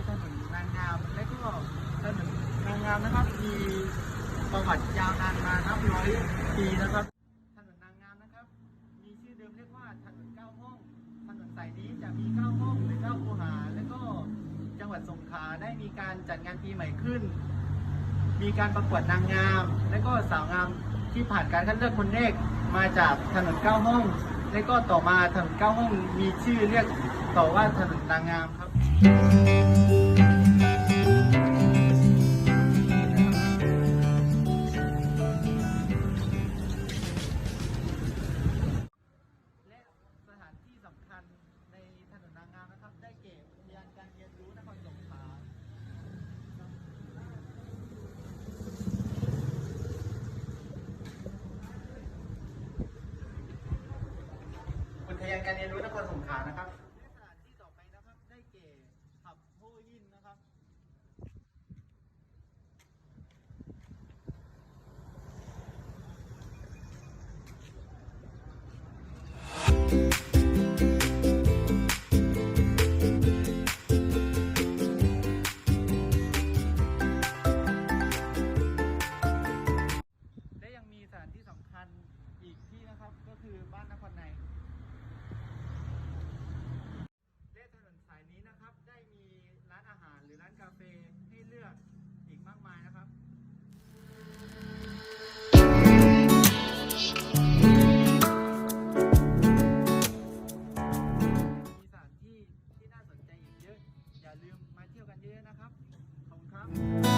ที่ถนนนางงามและก็ถนนนางงามนะครับ มีประวัติยาวนานมานับร้อยปีนะครับ ถนนนางงามนะครับ มีชื่อเดิมเรียกว่าถนนเก้าห้อง ถนนสายนี้จะมีเก้าห้องหรือเก้าคูหา และก็จังหวัดสงขลาได้มีการจัดงานปีใหม่ขึ้น มีการประกวดนางงาม และก็สาวงามที่ผ่านการคัดเลือกคนแรกมาจากถนนเก้าห้อง และก็ต่อมาถนนเก้าห้องมีชื่อเรียกต่อว่าถนนนางงามครับ รียนการเรียนรู้นครสงขลานะครับและสถานที่ต่อไปนะครับได้เก่ผับโฮยินนะครับ และยังมีสถานที่สำคัญอีกที่นะครับก็คือบ้านนครใน ร้านกาแฟให้เลือกอีกมากมายนะครับมีสถานที่ที่น่าสนใจอีกเยอะ อย่าลืมมาเที่ยวกันเยอะนะครับ ขอบคุณ